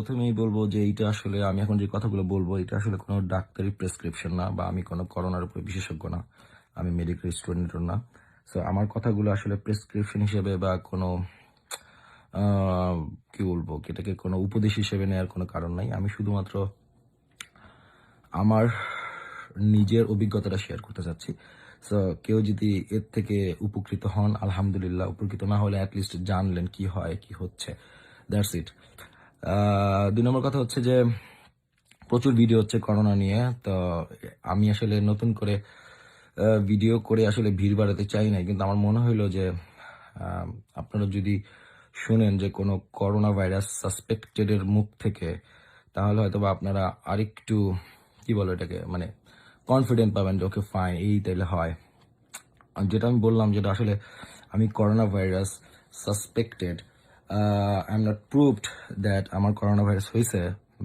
প্রথমেই বলব যে এইটা আসলে আমি এখন যে কথাগুলো বলব, এটা আসলে কোনো ডাক্তারি প্রেসক্রিপশন না বা আমি কোনো করোনার উপর বিশেষজ্ঞ না। আমি মেডিকেল স্টুডেন্টও না। সো আমার কথাগুলো আসলে প্রেসক্রিপশন হিসেবে বা কোনো কি বলব, এটাকে কোনো উপদেশ হিসেবে নেওয়ার কোনো কারণ নাই। আমি শুধুমাত্র আমার নিজের অভিজ্ঞতাটা শেয়ার করতে চাচ্ছি। সো কেউ যদি এর থেকে উপকৃত হন, আলহামদুলিল্লাহ, উপকৃত না হলে অ্যাটলিস্ট জানলেন কি হয়, কি হচ্ছে। দ্যাটস ইট দুই নম্বর কথা হচ্ছে যে প্রচুর ভিডিও হচ্ছে করোনা নিয়ে, তো আমি আসলে নতুন করে ভিডিও করে আসলে ভিড় বাড়াতে চাই না কিন্তু আমার মনে হইল যে আপনারা যদি শুনেন যে কোনো করোনা ভাইরাস সাসপেক্টেডের মুখ থেকে, তাহলে হয়তো বা আপনারা আরেকটু, কি বলো এটাকে মানে কনফিডেন্ট পাবেন যে, ওকে ফাইন এই তাইলে হয়। যেটা আমি বললাম, যেটা আসলে আমি corona virus suspected I am not proved that আমার করোনা ভাইরাস হয়েছে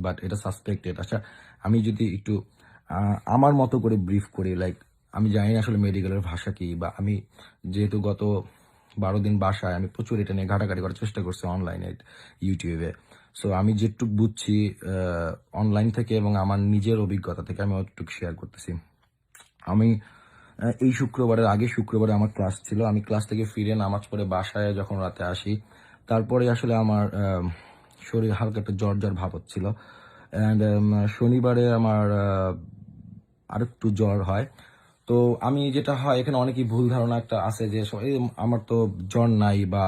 বাট এটা সাসপেক্টেড আচ্ছা আমি যদি একটু আমার মতো করে ব্রিফ করি লাইক আমি জানি না আসলে মেডিকেলের ভাষা কি, বা আমি যেহেতু গত বারো দিন বাসায়, আমি প্রচুর এটা নিয়ে ঘাটাঘাটি করার চেষ্টা করছি অনলাইনে ইউটিউবে সো আমি যেটুক বুঝছি অনলাইন থেকে এবং আমার নিজের অভিজ্ঞতা থেকে আমি অতটুকু শেয়ার করতেছি। আমি এই শুক্রবারের আগে শুক্রবারে আমার ক্লাস ছিল, আমি ক্লাস থেকে ফিরে নামাজ পড়ে বাসায় যখন রাতে আসি তারপরে আসলে আমার শরীর হালকা একটা জ্বর জ্বর ভাব হচ্ছিল। অ্যান্ড শনিবারে আমার আরেকটু জ্বর হয়। তো আমি যেটা হয়, এখানে অনেকই ভুল ধারণা একটা আছে যে আমার তো জ্বর নাই বা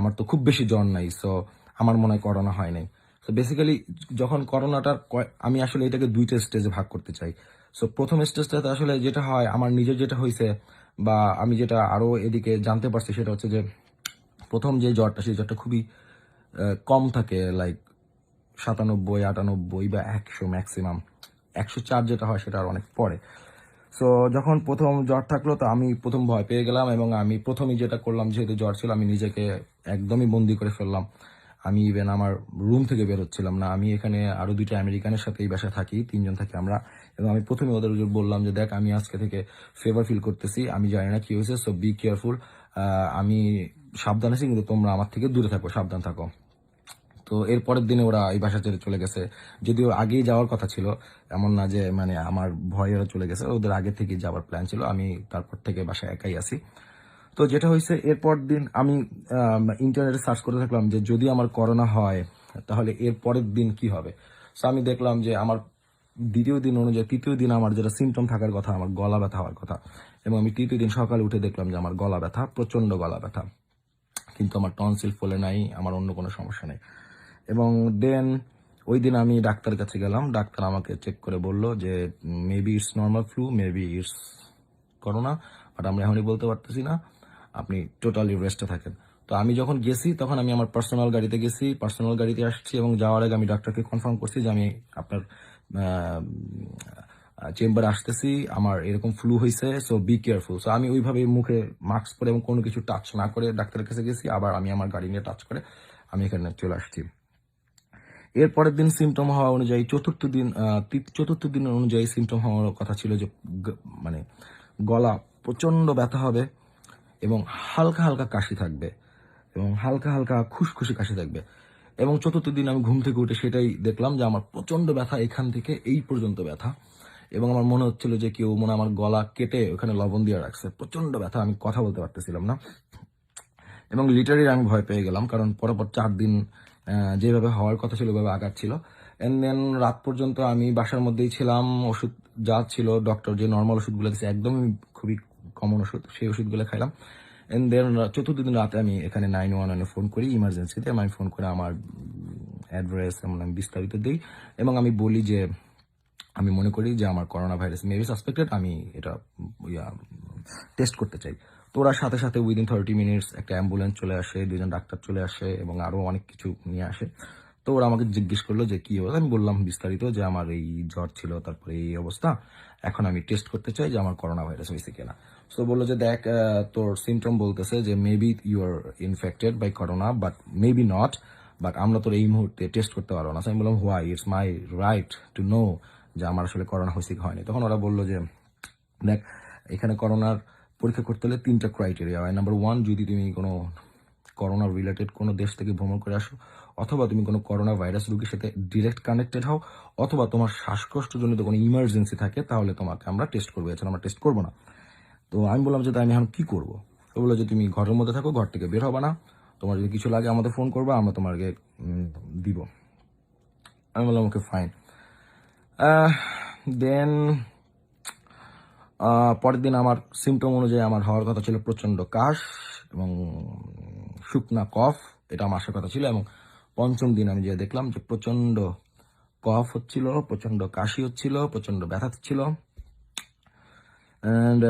আমার তো খুব বেশি জ্বর নাই সো আমার মনে হয় করোনা হয় নাই। তো বেসিক্যালি যখন করোনাটার আমি আসলে এটাকে দুইটা স্টেজে ভাগ করতে চাই। সো প্রথম স্টেজটাতে আসলে যেটা হয়, আমার নিজের যেটা হয়েছে বা আমি যেটা আরও এদিকে জানতে পারছি, সেটা হচ্ছে যে প্রথম যে জ্বরটা, সেই জ্বরটা খুবই কম থাকে লাইক সাতানব্বই, আটানব্বই বা একশো ম্যাক্সিমাম একশো চার যেটা হয়, সেটা আর অনেক পরে। সো যখন প্রথম জ্বর থাকল, তো আমি প্রথম ভয় পেয়ে গেলাম এবং আমি প্রথমেই যেটা করলাম, যেহেতু জ্বর ছিল, আমি নিজেকে একদমই বন্দি করে ফেললাম। আমি ইভেন আমার রুম থেকে বেরোচ্ছিলাম না। আমি এখানে আরও দুইটা আমেরিকানের সাথে এই বাসায় থাকি, তিনজন থাকি আমরা। এবং আমি প্রথমে ওদের বললাম যে, দেখ, আমি আজকে থেকে ফেভার ফিল করতেছি। আমি জানি না কী হয়েছে সো বি কেয়ারফুল আমি সাবধান আছি, কিন্তু তোমরা আমার থেকে দূরে থাকো, সাবধান থাকো। তো এর পরের দিনে ওরা এই বাসা ছেড়ে চলে গেছে। যদিও আগেই যাওয়ার কথা ছিল, এমন না যে মানে আমার ভয়ে ওরা চলে গেছে, ওদের আগে থেকে যাওয়ার প্ল্যান ছিল, আমি তারপর থেকে বাসায় একাই আছি। তো যেটা হয়েছে, এরপর দিন আমি ইন্টারনেটে সার্চ করে থাকলাম যে, যদি আমার করোনা হয়, তাহলে এর পরের দিন কি হবে? সো আমি দেখলাম যে, আমার দ্বিতীয় দিন অনুযায়ী, তৃতীয় দিন আমার যেটা সিমটম থাকার কথা, আমার গলা ব্যথা হওয়ার কথা, এবং আমি তৃতীয় দিন সকালে উঠে দেখলাম যে, আমার গলা ব্যথা প্রচণ্ড গলা ব্যথা। কিন্তু আমার টনসিল ফলে নাই, আমার অন্য কোনো সমস্যা নেই। এবং দেন ওই দিন আমি ডাক্তারের কাছে গেলাম, ডাক্তার আমাকে চেক করে বলল যে maybe it's normal flu maybe it's corona but আমরা এখনই বলতে পারতেছি না, আপনি টোটালি রেস্টে থাকেন। তো আমি যখন গেছি, তখন আমি আমার পার্সোনাল গাড়িতে গেছি পার্সোনাল গাড়িতে আসছি এবং যাওয়ার আগে আমি ডাক্তারকে কনফার্ম করছি যে আমি আপনার চেম্বারে আসতেছি, আমার এরকম ফ্লু হয়েছে সো বি কেয়ারফুল সো আমি ওইভাবে মুখে মাস্ক পরে এবং কোনো কিছু টাচ না করে ডাক্তারের কাছে গেছি, আবার আমি আমার গাড়ি নিয়ে টাচ করে আমি এখানে চলে আসছি। এর পরের দিন সিমটম হওয়া অনুযায়ী চতুর্থ দিন চতুর্থ দিন অনুযায়ী সিমটম হওয়ার কথা ছিল যে মানে গলা প্রচণ্ড ব্যথা হবে এবং হালকা হালকা কাশি থাকবে এবং হালকা হালকা খুশখুশি কাশি থাকবে। এবং চতুর্থ দিন আমি ঘুম থেকে উঠে সেটাই দেখলাম যে আমার প্রচণ্ড ব্যথা এখান থেকে এই পর্যন্ত ব্যথা। এবং আমার মনে হচ্ছিল যে কেউ মনে আমার গলা কেটে ওখানে লবণ দিয়ে রাখছে। প্রচণ্ড ব্যথা, আমি কথা বলতে পারতেছিলাম না। এবং লিটারি আমি ভয় পেয়ে গেলাম, কারণ পরপর চার দিন যেভাবে হওয়ার কথা ছিল ওইভাবে আগাচ্ছিল এন্ড দেন রাত পর্যন্ত আমি বাসার মধ্যেই ছিলাম, ওষুধ যা ছিল ডক্টর যে নর্মাল ওষুধগুলো দিচ্ছে একদমই খুবই কমন ওষুধ, সেই ওষুধগুলো খাইলাম। এন্ড দেন চতুর্থ দিন রাতে আমি এখানে নাইন ওয়ান ওয়ানে ফোন করি ইমার্জেন্সিতে আমি ফোন করে আমার অ্যাড্রেস এমন আমি বিস্তারিত দিই। এবং আমি বলি যে আমি মনে করি যে আমার করোনা ভাইরাস মেবি সাসপেক্টেড আমি এটা টেস্ট করতে চাই। তো ওরা সাথে সাথে উইদিন থার্টি মিনিটস একটা অ্যাম্বুলেন্স চলে আসে দুজন ডাক্তার চলে আসে এবং আরও অনেক কিছু নিয়ে আসে। তো ওরা আমাকে জিজ্ঞেস করল যে কি অবস্থা? আমি বললাম বিস্তারিত যে আমার এই জ্বর ছিল, তারপরে এই অবস্থা। এখন আমি টেস্ট করতে চাই যে আমার করোনা ভাইরাস হয়েছে কিনা। তো বলল যে দেখ তোর সিমটম বলতেছে যে maybe you are infected by corona but maybe not but আমরা তোর এই মুহূর্তে টেস্ট করতে পারব না। আমি বললাম why it's my right to know যে আমার আসলে করোনা হয়েছে হয়নি। তখন ওরা বলল যে, দেখ, এখানে করোনার পরীক্ষা করতে হলে তিনটা ক্রাইটেরিয়া হয় নাম্বার ওয়ান যদি তুমি কোনো করোনা রিলেটেড কোনো দেশ থেকে ভ্রমণ করে আসো, অথবা তুমি কোনো করোনা ভাইরাস রোগীর সাথে ডিরেক্ট কানেক্টেড হও, অথবা তোমার শ্বাসকষ্টজনিত কোনো ইমার্জেন্সি থাকে, তাহলে তোমাকে আমরা টেস্ট করব। এছাড়া আমরা টেস্ট করব না। তো আমি বললাম যে তাই আমি এখন কী করব? তো বলল যে, তুমি ঘরের মধ্যে থাকো, ঘর থেকে বের হবে না। তোমার যদি কিছু লাগে আমাদের ফোন করবে, আমরা তোমাকে দিব। আমি বললাম ওকে ফাইন দেন পরের দিন আমার সিমটম অনুযায়ী আমার হওয়ার কথা ছিল প্রচণ্ড কাশ এবং শুকনা কফ, এটা আমার আসার কথা ছিল এবং পঞ্চম দিন আমি যে দেখলাম যে প্রচণ্ড কফ হচ্ছিল প্রচণ্ড কাশি হচ্ছিল প্রচণ্ড ব্যথা হচ্ছিল। অ্যান্ড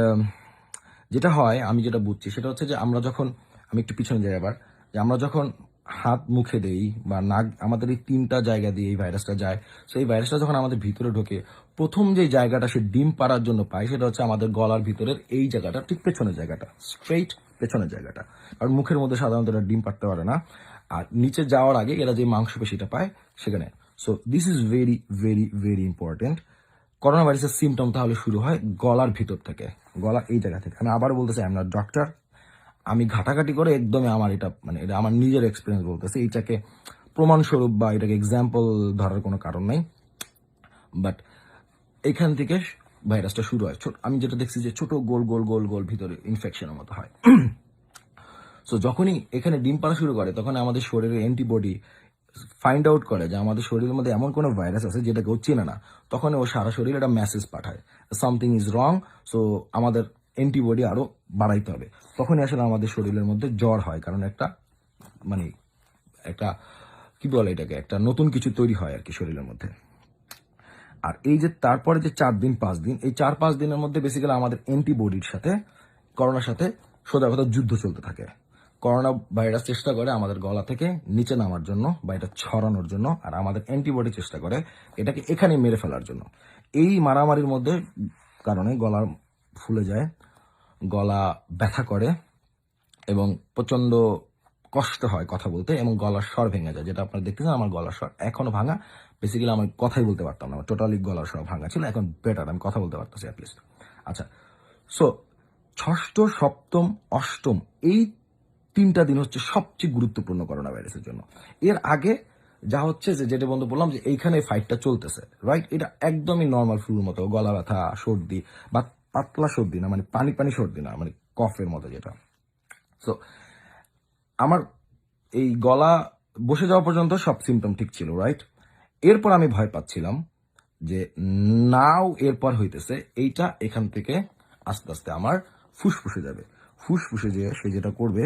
যেটা হয়, আমি যেটা বুঝছি সেটা হচ্ছে যে আমরা যখন, আমি একটু পিছনে যাই আবার, যে আমরা যখন হাত মুখে দেই বা নাক, আমাদের এই তিনটা জায়গা দিয়ে এই ভাইরাসটা যায়। সো এই ভাইরাসটা যখন আমাদের ভিতরে ঢোকে, প্রথম যে জায়গাটা সে ডিম পাড়ার জন্য পায়, সেটা হচ্ছে আমাদের গলার ভিতরের এই জায়গাটা, ঠিক পেছনের জায়গাটা স্ট্রেইট পেছনের জায়গাটা। আর মুখের মধ্যে সাধারণত এটা ডিম পাড়তে পারে না। আর নিচে যাওয়ার আগে এরা যে মাংসপেশিটা পায়, সেখানে। So this is very very very important corona ভাইরাসের সিমটম তাহলে শুরু হয় গলার ভিতর থেকে, গলা এই জায়গা থেকে। আমি আবার বলতেছি এম নট ডক্টর আমি ঘাটাঘাটি করে একদমই আমার এটা মানে এটা আমার নিজের এক্সপিরিয়েন্স বলতেছে। এইটাকে প্রমাণস্বরূপ বা এটাকে এক্সাম্পল ধরার কোনো কারণ নেই। বাট এখান থেকে ভাইরাসটা শুরু হয়। আমি যেটা দেখছি যে ছোট গোল গোল গোল গোল ভিতরে ইনফেকশনের মতো হয়। সো যখনই এখানে ডিম পাড়া শুরু করে, তখন আমাদের শরীরের অ্যান্টিবডি ফাইন্ড আউট করে যে আমাদের শরীরের মধ্যে এমন কোনো ভাইরাস আছে যেটা কেউ চেনে না। তখন ও সারা শরীরে একটা মেসেজ পাঠায়। সামথিং ইজ রং সো আমাদের অ্যান্টিবডি আরও বাড়াইতে হবে। তখনই আসলে আমাদের শরীরের মধ্যে জ্বর হয়, কারণ একটা মানে একটা, কি বলে এটাকে, একটা নতুন কিছু তৈরি হয় আর কি শরীরের মধ্যে। আর এই যে তারপরে যে চার দিন, পাঁচ দিন, এই চার, পাঁচ দিনের মধ্যে বেসিক্যালি আমাদের অ্যান্টিবডির সাথে, করোনার সাথে সোজা কথা যুদ্ধ চলতে থাকে। করোনা ভাইরাস চেষ্টা করে আমাদের গলা থেকে নিচে নামার জন্য বা এটা ছড়ানোর জন্য, আর আমাদের অ্যান্টিবডি চেষ্টা করে এটাকে এখানে মেরে ফেলার জন্য। এই মারামারির মধ্যে কারণে গলা ফুলে যায় গলা ব্যথা করে এবং প্রচণ্ড কষ্ট হয় কথা বলতে এবং গলার স্বর ভেঙে যায়। যেটা আপনারা দেখতেছেন, আমার গলার স্বর এখনও ভাঙা। বেসিক্যালি আমি কথাই বলতে পারতাম না। আমার টোটালি গলার স্বর ভাঙা ছিল, এখন বেটার আমি কথা বলতে পারতেছি অ্যাটলিস্ট আচ্ছা সো ষষ্ঠ, সপ্তম, অষ্টম, এই তিনটা দিন হচ্ছে সবচেয়ে গুরুত্বপূর্ণ করোনা ভাইরাসের জন্য। এর আগে যা হচ্ছে যে, যেটা বন্ধু বললাম যে, এইখানে ফাইটটা চলতেছে রাইট এটা একদমই নর্মাল ফ্লুর মতো, গলা ব্যথা, সর্দি, বা পাতলা সর্দি না মানে পানি পানি সর্দি না মানে কফের মতো যেটা। সো আমার এই গলা বসে যাওয়া পর্যন্ত সব সিমটম ঠিক ছিল রাইট এরপর আমি ভয় পাচ্ছিলাম যে নাও এরপর হইতেছে এইটা এখান থেকে আস্তে আস্তে আমার ফুসফুসে যাবে। ফুসফুসে যে সে যেটা করবে,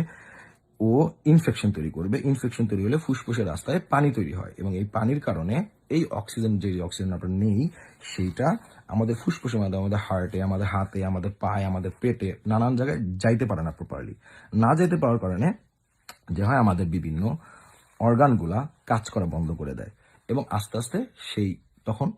ও ইনফেকশন তৈরি করবে। ইনফেকশন তৈরি হলে ফুসফুসের রাস্তায় পানি তৈরি হয় এবং এই পানির কারণে এই অক্সিজেন যে অক্সিজেন আমরা নেই, সেইটা আমাদের ফুসফুসের মাধ্যমে, আমাদের হার্টে আমাদের হাতে, আমাদের পায়ে, আমাদের পেটে নানান জায়গায় যাইতে পারে না প্রপারলি না যাইতে পারার কারণে যে হয় আমাদের বিভিন্ন অর্গানগুলা কাজ করা বন্ধ করে দেয়। এবং আস্তে আস্তে সেই তখন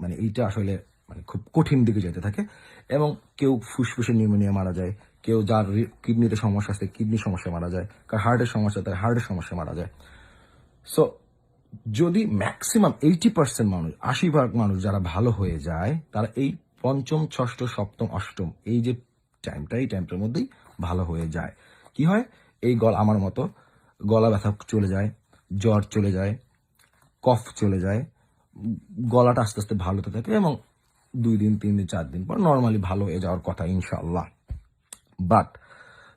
মানে এইটা আসলে মানে খুব কঠিন দিকে যেতে থাকে। এবং কেউ ফুসফুসে নিউমোনিয়া মারা যায়, কেউ যার কিডনিতে সমস্যা আছে কিডনি সমস্যা মারা যায়, কার হার্টের সমস্যা, তার হার্টের সমস্যা মারা যায়। সো যদি ম্যাক্সিমাম এইটি পার্সেন্ট মানুষ, আশি ভাগ মানুষ যারা ভালো হয়ে যায়, তারা এই পঞ্চম, ষষ্ঠ, সপ্তম, অষ্টম, এই যে টাইমটা এই টাইমটার মধ্যেই ভালো হয়ে যায়। কি হয়? এই গলা আমার মতো, গলা ব্যথা চলে যায়, জ্বর চলে যায়, কফ চলে যায়, গলাটা আস্তে আস্তে ভালো হতে থাকে এবং দুই দিন, তিন দিন, চার দিন পর নর্মালি ভালো হয়ে যাওয়ার কথা ইনশাল্লাহ বাট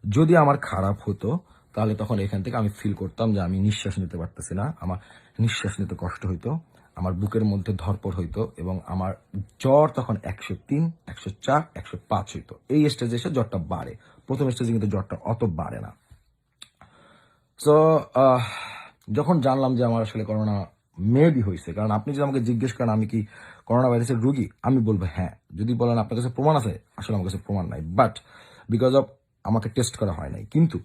যদি আমার খারাপ হতো তাহলে তখন এখান থেকে আমি ফিল করতাম যে আমি নিঃশ্বাস নিতে পারতেছি না। আমার নিঃশ্বাস নিতে কষ্ট হইতো, আমার বুকের মধ্যে ধরপড় হইতো এবং আমার জ্বর তখন একশো তিন, একশো চার, একশো পাঁচ হইতো। এই স্টেজে এসে জ্বরটা বাড়ে। প্রথম স্টেজে কিন্তু জ্বরটা অত বাড়ে না। সো যখন জানলাম যে আমার আসলে করোনা মেবি হয়েছে কারণ আপনি যদি আমাকে জিজ্ঞেস করেন আমি কি করোনা ভাইরাসের রুগী, আমি বলব হ্যাঁ। যদি বলেন আপনার কাছে প্রমাণ আছে, আসলে আমার কাছে প্রমাণ নাই। বাট বিকজ অফ আমাকে টেস্ট করা হয় নাই। কিন্তু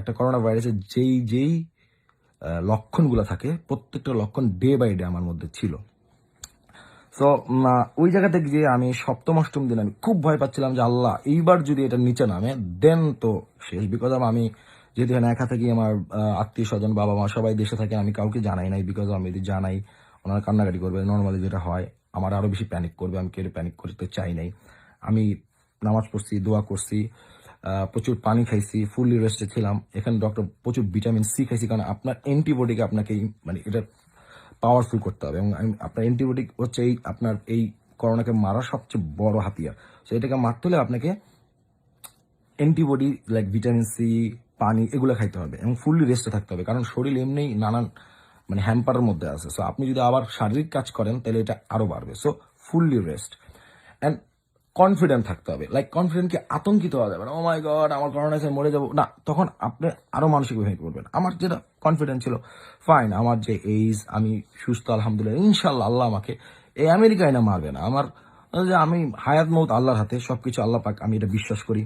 একটা করোনা ভাইরাসের যেই যেই লক্ষণগুলো থাকে, প্রত্যেকটা লক্ষণ ডে বাই ডে আমার মধ্যে ছিল। সো ওই জায়গা থেকে যে আমি সপ্তম, অষ্টম দিন আমি খুব ভয় পাচ্ছিলাম যে আল্লাহ, এইবার যদি এটা নিচে নামে দেন তো শেষ। বিকজ আমি যেহেতু এখানে একা থাকি, আমার আত্মীয় স্বজন বাবা মা সবাই দেশে থাকে, আমি কাউকে জানাই নাই। বিকজ আমি যদি জানাই, ওনারা কান্নাকাটি করবে নর্মালি যেটা হয়, আমার আরও বেশি প্যানিক করবে, আমি কেউ প্যানিক করতে চাই নাই। আমি নামাজ পড়ছি, দোয়া করছি প্রচুর পানি খাইছি ফুললি রেস্টে ছিলাম। এখানে ডক্টর প্রচুর ভিটামিন সি খাইছি, কারণ আপনার অ্যান্টিবডিকে আপনাকে মানে এটা পাওয়ারফুল করতে হবে। এবং আপনার অ্যান্টিবয়োটিক হচ্ছে এই, আপনার এই করোনাকে মারার সবচেয়ে বড় হাতিয়ার। তো এটাকে মারতে হলে আপনাকে অ্যান্টিবডি লাইক ভিটামিন সি পানি এগুলো খাইতে হবে এবং ফুললি রেস্টে থাকতে হবে। কারণ শরীর এমনি নানান মানে হ্যাম্পারের মধ্যে আছে। সো আপনি যদি আবার শারীরিক কাজ করেন, তাহলে এটা আরও বাড়বে। So fully rest and confident থাকতে হবে। লাইক কনফিডেন্ট কি আতঙ্কিত হওয়া যাবে না। ও মাই গড আমার করোনা আছে, মরে যাব। না, তখন আপনি আরও মানসিক ভেঙে পড়বেন। আমার যেটা কনফিডেন্ট ছিল ফাইন আমার যে এইজ আমি সুস্থ, আলহামদুলিল্লাহ ইনশাল্লাহ আল্লাহ আমাকে এই আমেরিকায় না মারবে না। আমার যে আমি হায়াত মৌত আল্লাহর হাতে, সবকিছু আল্লাহ পাক, আমি এটা বিশ্বাস করি।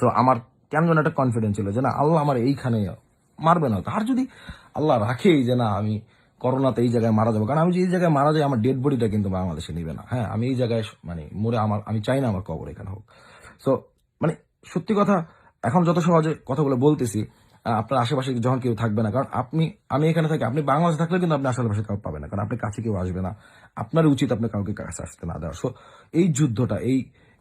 তো আমার কেন যেন একটা কনফিডেন্স ছিল যে না, আল্লাহ আমার এইখানে মারবে না। আর যদি আল্লাহ রাখেই যে না, আমি করোনাতে এই জায়গায় মারা যাব। কারণ আমি যে এই জায়গায় মারা যাই, আমার ডেড বডিটা কিন্তু বাংলাদেশে নিবে না। হ্যাঁ আমি এই জায়গায় মানে মরে আমার আমি চাই না আমার কবর এখানে হোক। সো মানে সত্যি কথা, এখন যত সহজে কথাগুলো বলতেছি আপনার আশেপাশে যখন কেউ থাকবে না, কারণ আপনি আমি এখানে থাকি, আপনি বাংলাদেশে থাকলে কিন্তু আপনি আশেপাশে কাউ পাবেন না, কারণ আপনি কাছে কেউ আসবে না। আপনার উচিত আপনি কাউকে কাছে আসতে না দেওয়া। সো এই যুদ্ধটা, এই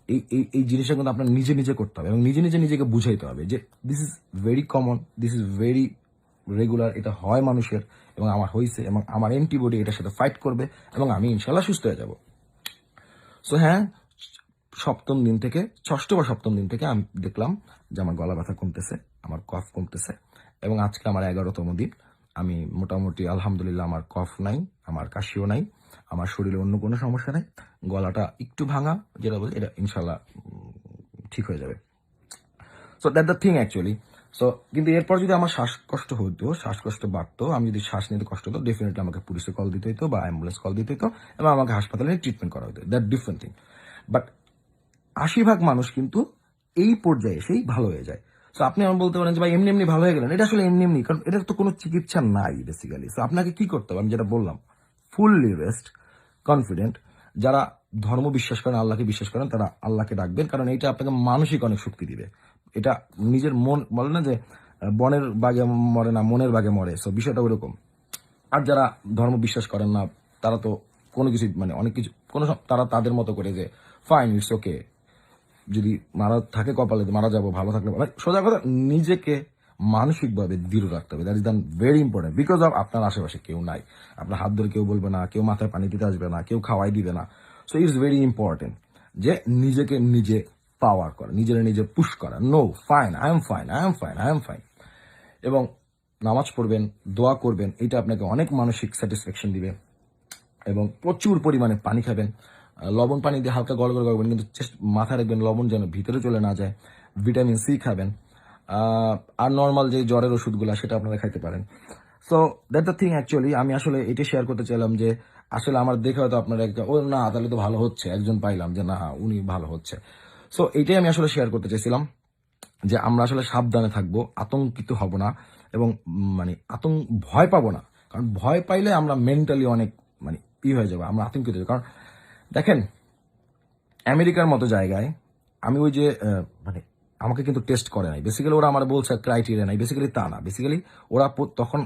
এই এই এই জিনিসটা কিন্তু আপনার নিজে নিজে করতে হবে এবং নিজে নিজে নিজেকে বুঝাইতে হবে যে this is very common this is very regular এটা হয় মানুষের। এবং আমার হয়েছে এবং আমার অ্যান্টিবডি এটার সাথে ফাইট করবে এবং আমি ইনশাল্লাহ সুস্থ হয়ে যাব। সো হ্যাঁ সপ্তম দিন থেকে, ষষ্ঠ বা সপ্তম দিন থেকে আমি দেখলাম যে আমার গলা ব্যথা কমতেছে, আমার কফ কমতেছে এবং আজকে আমার এগারোতম দিন। আমি মোটামুটি, আলহামদুলিল্লাহ, আমার কফ নাই, আমার কাশিও নাই, আমার শরীরে অন্য কোনো সমস্যা নাই, গলাটা একটু ভাঙা, যেটা বলে এটা ইনশাল্লাহ ঠিক হয়ে যাবে। So that the thing actually so কিন্তু এরপর যদি আমার শ্বাসকষ্ট হতো শ্বাসকষ্ট বাড়তো, আমি যদি শ্বাস নিতে কষ্ট হতো ডেফিনেটলি আমাকে পুলিশে কল দিতে হতো বা অ্যাম্বুলেন্স কল দিতে হতো এবং আমাকে হাসপাতালে ট্রিটমেন্ট করা হতো দ্যাট ডিফারেন্ট থিং বাট আশি ভাগ মানুষ কিন্তু এই পর্যায়ে এসেই ভালো হয়ে যায়। সো আপনি আমার বলতে পারেন যে, ভাই, এমনি এমনি ভালো হয়ে গেলেন। এটা আসলে এমনি এমনি, কারণ এটার তো কোনো চিকিৎসা নাই বেসিক্যালি সো আপনাকে কি করতে হবে? আমি যেটা বললাম ফুললি রেস্ট কনফিডেন্ট যারা ধর্ম বিশ্বাস করেন, আল্লাহকে বিশ্বাস করেন, তারা আল্লাহকে ডাকবেন, কারণ এটা আপনাকে মানসিক অনেক শক্তি দিবে। এটা নিজের মন, বলে না যে বনের বাগে মরে না, মনের বাগে মরে। সো বিষয়টা ওরকম আর যারা ধর্ম বিশ্বাস করেন না, তারা তো কোনো কিছু মানে অনেক কিছু, কোনো তারা তাদের মতো করে যে ফাইন ইটস ওকে যদি মারা থাকে কপালে, মারা যাব, ভালো থাকলে সোজা কথা, নিজেকে মানসিকভাবে দৃঢ় রাখতে হবে। That is then very important because of আপনার আশেপাশে কেউ নাই। আপনার হাত ধরে কেউ বলবে না, কেউ মাথায় পানি দিতে আসবে না, কেউ খাওয়াই দিবে না। সো ইটস ভেরি ইম্পর্টেন্ট যে নিজেকে নিজে পাওয়ার করা, নিজের নিজে পুশ করা no fine I am fine I am fine I am fine এবং নামাজ পড়বেন, দোয়া করবেন, এটা আপনাকে অনেক মানসিক স্যাটিসফ্যাকশন দিবে। এবং প্রচুর পরিমাণে পানি খাবেন। লবণ পানি দিয়ে হালকা গড় গড় করবেন, কিন্তু মাথায় রাখবেন, লবণ যেন ভিতরে চলে না যায়। ভিটামিন সি খাবেন। আর নর্মাল যে জ্বরের ওষুধগুলো, সেটা আপনারা খাইতে পারেন। So that the thing actually আমি আসলে এটা শেয়ার করতে চাইলাম যে, আসলে আমার দেখে হয়তো আপনারা ও না, তাহলে তো ভালো হচ্ছে। একজন পাইলাম যে, না উনি ভালো হচ্ছে। সো এটাই আমি আসলে শেয়ার করতে চাইছিলাম, যে আমরা আসলে সাবধানে থাকব, আতঙ্কিত হব না এবং মানে আতঙ্ক ভয় পাবো না। কারণ ভয় পাইলে আমরা মেন্টালি অনেক মানে ই হয়ে যাব, আমরা আতঙ্কিত হয়ে কারণ দেখেন, আমেরিকার মতো জায়গায় আমি ওই যে মানে আমাকে কিন্তু টেস্ট করে নাই। বেসিক্যালি ওরা আমার বলছে ক্রাইটেরিয়া নাই বেসিক্যালি তা না। বেসিক্যালি ওরা তখন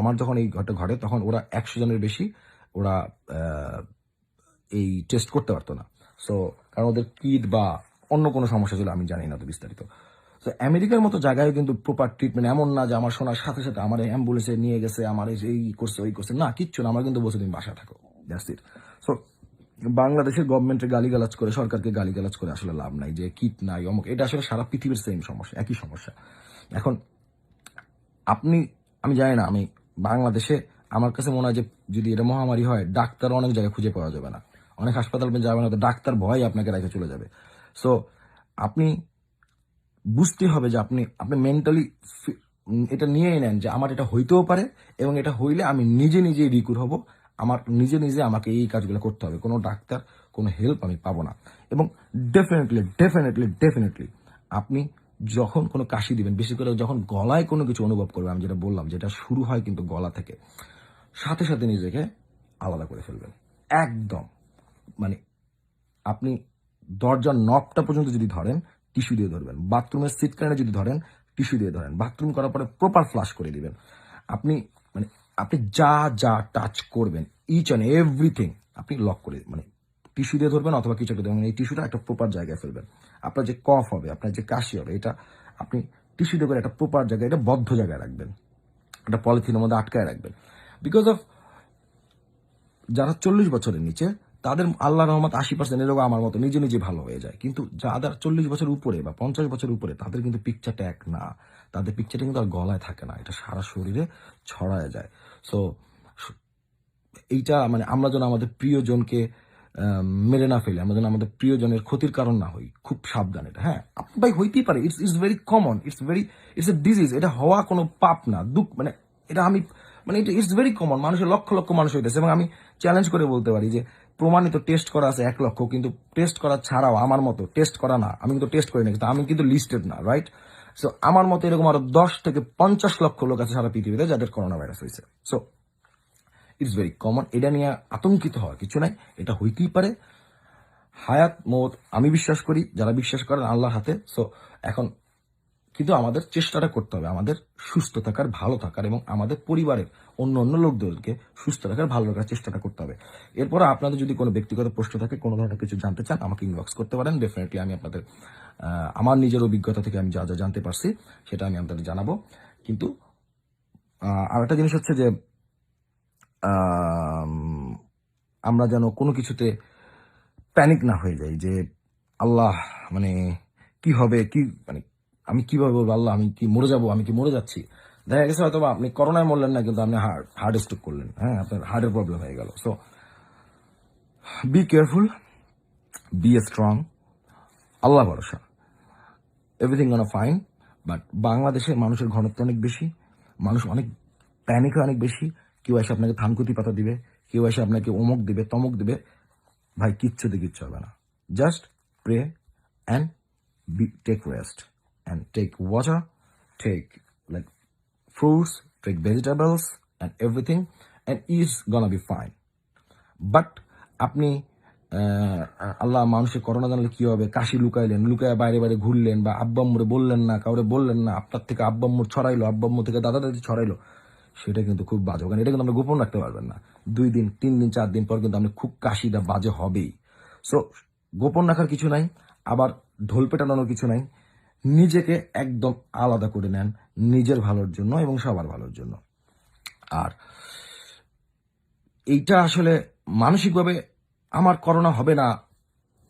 আমার যখন এই ঘটে ঘটে, তখন ওরা একশো জনের বেশি ওরা এই টেস্ট করতে পারতো না। সো কারণ ওদের কিট বা অন্য কোনো সমস্যা ছিল, আমি জানি না তো বিস্তারিত। তো আমেরিকার মতো জায়গায় কিন্তু প্রপার ট্রিটমেন্ট এমন না যে আমার শোনার সাথে সাথে আমার অ্যাম্বুলেন্সে নিয়ে গেছে, আমার এই করছে, ওই করছে। না, কিচ্ছু না, আমার কিন্তু বসে তুমি বাসা থাকো দ্যাটস ইট সো বাংলাদেশের গভর্নমেন্টের গালিগালাজ করে, সরকারকে গালিগালাজ করে আসলে লাভ নাই যে কিট নাই, অমুক। এটা আসলে সারা পৃথিবীর সেম সমস্যা, একই সমস্যা। এখন, আপনি, আমি জানি না, আমি বাংলাদেশে আমার কাছে মনে হয় যে যদি এটা মহামারী হয় ডাক্তার অনেক জায়গায় খুঁজে পাওয়া যাবে না। অনেক হাসপাতাল যাবে না তো ডাক্তার ভয় আপনাকে রেখে চলে যাবে। সো আপনি বুঝতে হবে যে আপনি আপনি মেন্টালি এটা নিয়েই নেন যে আমার এটা হইতেও পারে এবং এটা হইলে আমি নিজে নিজেই রিকুর হব। আমার নিজে নিজে আমাকে এই কাজগুলো করতে হবে। কোনো ডাক্তার, কোনো হেল্প আমি পাবো না। এবং ডেফিনেটলি ডেফিনেটলি ডেফিনেটলি আপনি যখন কোনো কাশি দিবেন বেশি করে যখন গলায় কোনো কিছু অনুভব করবেন, আমি যেটা বললাম যেটা শুরু হয় কিন্তু গলা থেকে, সাথে সাথে নিজেকে আলাদা করে ফেলবেন। একদম। মানে আপনি দরজার নবটা পর্যন্ত যদি ধরেন টিস্যু দিয়ে ধরবেন। বাথরুমের সিট কানে যদি ধরেন টিস্যু দিয়ে ধরেন। বাথরুম করার পরে প্রপার ফ্লাশ করে দিবেন। আপনি মানে আপনি যা যা টাচ করবেন ইচ অ্যান্ড এভরিথিং আপনি লক করে মানে টিস্যু দিয়ে ধরবেন অথবা কিছু একটা এই টিস্যুটা একটা প্রপার জায়গায় ফেলবেন। আপনার যে কফ হবে, আপনার যে কাশি হবে, এটা আপনি টিস্যু দিয়ে করে একটা প্রপার জায়গায়, এটা বদ্ধ জায়গায় রাখবেন। একটা পলিথিনের মধ্যে আটকায় রাখবেন। বিকজ অফ যারা চল্লিশ বছরের নিচে তাদের আল্লাহ রহমত আশি পার্সেন্ট এরকম আমার মতো, নিজে নিজে ভালো হয়ে যায়। কিন্তু যাদের চল্লিশ বছর উপরে বা পঞ্চাশ বছর উপরে, তাদের কিন্তু পিকচারটা এক না। তাদের পিকচারটা কিন্তু আর গলায় থাকে না। এটা সারা শরীরে ছড়ায় যায়। সো, এইটা মানে আমরা যেন আমাদের প্রিয়জনকে মেরে না ফেলি, আমরা যেন আমাদের প্রিয়জনের ক্ষতির কারণ না হই, খুব সাবধান এটা। হ্যাঁ ভাই হইতেই পারে it's it's very common it's very it's a disease এটা হওয়া কোনো পাপ না, দুঃখ মানে এটা আমি মানে ইটস ভেরি কমন মানুষের লক্ষ লক্ষ মানুষ হইতেছে। এবং আমি চ্যালেঞ্জ করে বলতে পারি যে প্রমাণিত টেস্ট করা আছে এক লক্ষ, কিন্তু টেস্ট করা ছাড়াও আমার মতো টেস্ট করা না। আমি কিন্তু টেস্ট করি না কিন্তু আমি কিন্তু লিস্টেড না রাইট সো আমার মতো এরকম আরও দশ থেকে পঞ্চাশ লক্ষ লোক আছে সারা পৃথিবীতে যাদের করোনা ভাইরাস হয়েছে। সো ইটস ভেরি কমন এটা নিয়ে আতঙ্কিত হওয়া কিছু নাই। এটা হইতেই পারে। হায়াত মত আমি বিশ্বাস করি, যারা বিশ্বাস করেন আল্লাহর হাতে। সো এখন কিন্তু আমাদের চেষ্টাটা করতে হবে আমাদের সুস্থ থাকার, ভালো থাকার এবং আমাদের পরিবারের অন্য অন্য লোকদেরকে সুস্থ রাখার, ভালো রাখার চেষ্টাটা করতে হবে। এরপর আপনাদের যদি কোনো ব্যক্তিগত প্রশ্ন থাকে, কোনো ধরনের কিছু জানতে চান, আমাকে ইনবক্স করতে পারেন। ডেফিনেটলি আমি আপনাদের আমার নিজের অভিজ্ঞতা থেকে আমি যা যা জানতে পারছি, সেটা আমি আপনাদের জানাব। কিন্তু আর একটা জিনিস হচ্ছে যে আমরা যেন কোনো কিছুতে প্যানিক না হয়ে যাই যে, আল্লাহ মানে কি হবে, কি মানে আমি কীভাবে বলব আল্লাহ, আমি কি মরে যাব, আমি কি মরে যাচ্ছি? দেখা গেছে হয়তো আপনি করোনায় মরলেন না, কিন্তু আপনি হার্ট হার্ট স্ট্রোক করলেন। হ্যাঁ আপনার হার্টের প্রবলেম হয়ে গেল। So be careful be a strong আল্লাহ ভরসা। এভরিথিং অন ফাইন বাট বাংলাদেশে মানুষের ঘনত্ব অনেক বেশি, মানুষ অনেক প্যানিক অনেক বেশি। কেউ এসে আপনাকে থানকুতি পাতা দিবে, কেউ এসে আপনাকে অমুক দিবে, তমুক দিবে। ভাই, কিচ্ছুতে কিচ্ছু হবে না। Just pray and be take rest and take water take like fruits take vegetables and everything and is gonna be fine but আপনি আল্লাহ মানুষের করোনা জানলে কি হবে? কাশি লুকাইলেন লুকায় বাইরে বাইরে ঘুরলেন বা আব্বাম্মুরে বললেন না, কাউরে বললেন না, আপনার থেকে আব্বাম্মুর ছড়াইলো আব্বাম্মু থেকে দাদা দাদি ছড়াইলো, সেটা কিন্তু খুব বাজে। কারণ এটা কিন্তু আপনি গোপন রাখতে পারবেন না। দুই দিন, তিন দিন, চার দিন পর কিন্তু আপনি খুব কাশিটা বাজে হবেই। সো গোপন রাখার কিছু নাই, আবার ঢোল পেটানোর কিছু নাই। নিজেকে একদম আলাদা করে নেন নিজের ভালোর জন্য এবং সবার ভালোর জন্য। আর এইটা আসলে মানসিকভাবে আমার করোনা হবে না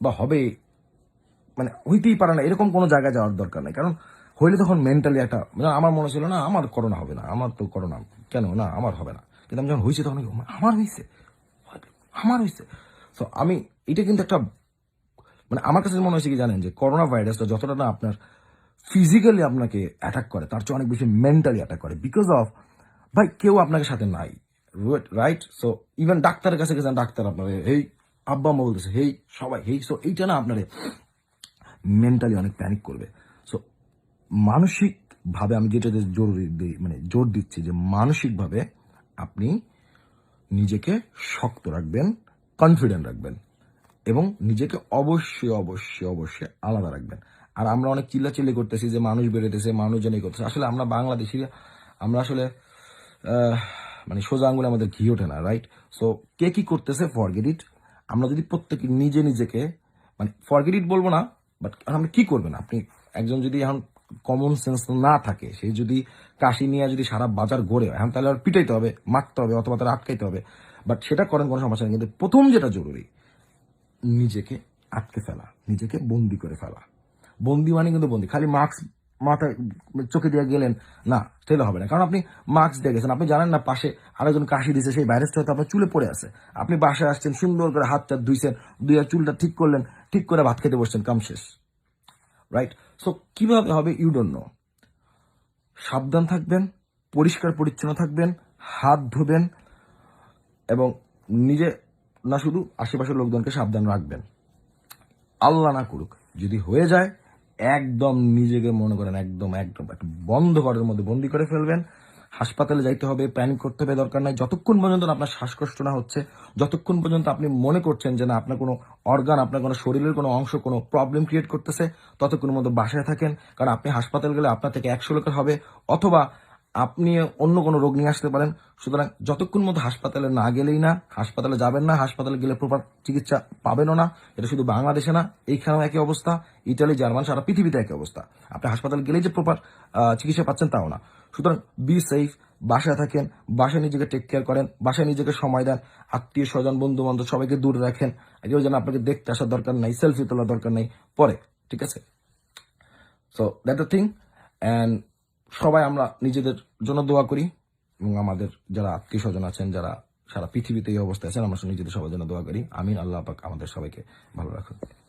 বা হবে মানে হইতেই পারে না, এরকম কোনো জায়গায় যাওয়ার দরকার নেই। কারণ হইলে তখন মেন্টালি একটা মানে আমার মনে ছিল না আমার করোনা হবে না, আমার তো করোনা, কেন? না, আমার হবে না। কিন্তু আমি যখন হয়েছে তখন আমার হয়েছে আমার হয়েছে তো আমি এটা কিন্তু একটা মানে আমার কাছে মনে হয়েছে কি জানেন যে করোনা ভাইরাসটা যতটা না আপনার ফিজিক্যালি আপনাকে অ্যাটাক করে, তার চেয়ে অনেক বেশি মেন্টালি অ্যাটাক করে বিকজ অফ ভাই, কেউ আপনাকে সাথে নাই রাইট সো ইভেন ডাক্তারের কাছে গেছেন ডাক্তার আপনার এই আব্বা আম্মা বলতেছে, হেই, সবাই, হেই। সো এইটা না আপনার মেন্টালি অনেক প্যানিক করবে। সো মানসিকভাবে আমি যেটা যে জরুরি মানে জোর দিচ্ছি যে মানসিকভাবে আপনি নিজেকে শক্ত রাখবেন কনফিডেন্ট রাখবেন এবং নিজেকে অবশ্যই অবশ্যই অবশ্যই আলাদা রাখবেন। আর আমরা অনেক চিল্লাচিল্লি করতেছি যে মানুষ বেরোতেছে মানুষজন এই করতেছে। আসলে আমরা বাংলাদেশি আমরা আসলে মানে সোজা আঙ্গুলে আমাদের ঘি ওঠে না রাইট সো কে কি করতেছে? ফরগেট ইট আমরা যদি প্রত্যেকে নিজে নিজেকে মানে ফরগেট ইট বলব না বাট আপনি কি করবেন? আপনি একজন যদি এখন কমন সেন্স না থাকে, সে যদি কাশি নিয়ে যদি সারা বাজার গড়ে হয় এখন তাহলে আর পিটাইতে হবে, মারতে হবে, অথবা তারা আটকাইতে হবে। বাট সেটা করেন কোনো সমস্যা নেই, কিন্তু প্রথম যেটা জরুরি, নিজেকে আটকে ফেলা, নিজেকে বন্দি করে ফেলা। বন্দি মানে কিন্তু বন্দি। খালি মাস্ক মাথায় চোখে দিয়ে গেলেন, না তাহলে হবে না। কারণ আপনি মাস্ক দিয়ে গেছেন। আপনি জানেন না, পাশে আরেকজন কাশি দিয়েছে সেই ভাইরাসটা হয়তো আপনার চুলে পড়ে আছে। আপনি বাসায় আসছেন, সুন্দর করে হাত টাত ধুইছেন দুই চুলটা ঠিক করলেন, ঠিক করে ভাত খেতে বসছেন, কাম শেষ। রাইট সো কীভাবে হবে ইউ ডোন্ট নো সাবধান থাকবেন, পরিষ্কার পরিচ্ছন্ন থাকবেন, হাত ধোবেন, এবং নিজে, না শুধু আশেপাশের লোকজনকে সাবধান রাখবেন। আল্লাহ না করুক। যদি হয়ে যায় একদম নিজেকে মনে করেন, একদম একদম একটা বন্ধ ঘরের মধ্যে বন্দি করে ফেলবেন। হাসপাতালে যাইতে হবে প্যানিক করতে হবে, দরকার নাই। যতক্ষণ পর্যন্ত আপনার শ্বাসকষ্ট না হচ্ছে, যতক্ষণ পর্যন্ত আপনি মনে করছেন যে না, আপনার কোনো অর্গান আপনার কোনো শরীরের কোনো অংশ, কোনো প্রবলেম ক্রিয়েট করতেছে ততক্ষণ মতো বাসায় থাকেন। কারণ আপনি হাসপাতাল গেলে আপনার থেকে একশো লোকের হবে, অথবা আপনি অন্য কোনো রোগ নিয়ে আসতে পারেন। সুতরাং যতক্ষণ মধ্যে হাসপাতালে না গেলেই না, হাসপাতালে যাবেন না, হাসপাতালে গেলে প্রপার চিকিৎসা পাবেনও না। এটা শুধু বাংলাদেশে না, এইখানেও একই অবস্থা, ইটালি, জার্মান, সারা পৃথিবীতে একই অবস্থা। আপনি হাসপাতালে গেলেই যে প্রপার চিকিৎসা পাচ্ছেন তাও না। সুতরাং বি সেফ বাসায় থাকেন, বাসায় নিজেকে টেক কেয়ার করেন, বাসায় নিজেকে সময় দেন, আত্মীয় স্বজন বন্ধু বান্ধব সবাইকে দূরে রাখেন কেউ যেন আপনাকে দেখতে আসার দরকার নাই সেলফি তোলার দরকার নেই, পরে, ঠিক আছে? So that the thing and সবাই আমরা নিজেদের জন্য দোয়া করি এবং আমাদের যারা আত্মীয় স্বজন আছেন, যারা সারা পৃথিবীতে এই অবস্থায় আছেন, আমরা নিজেদের সবার জন্য দোয়া করি। আমিন। আল্লাহ পাক আমাদের সবাইকে ভালো রাখুন।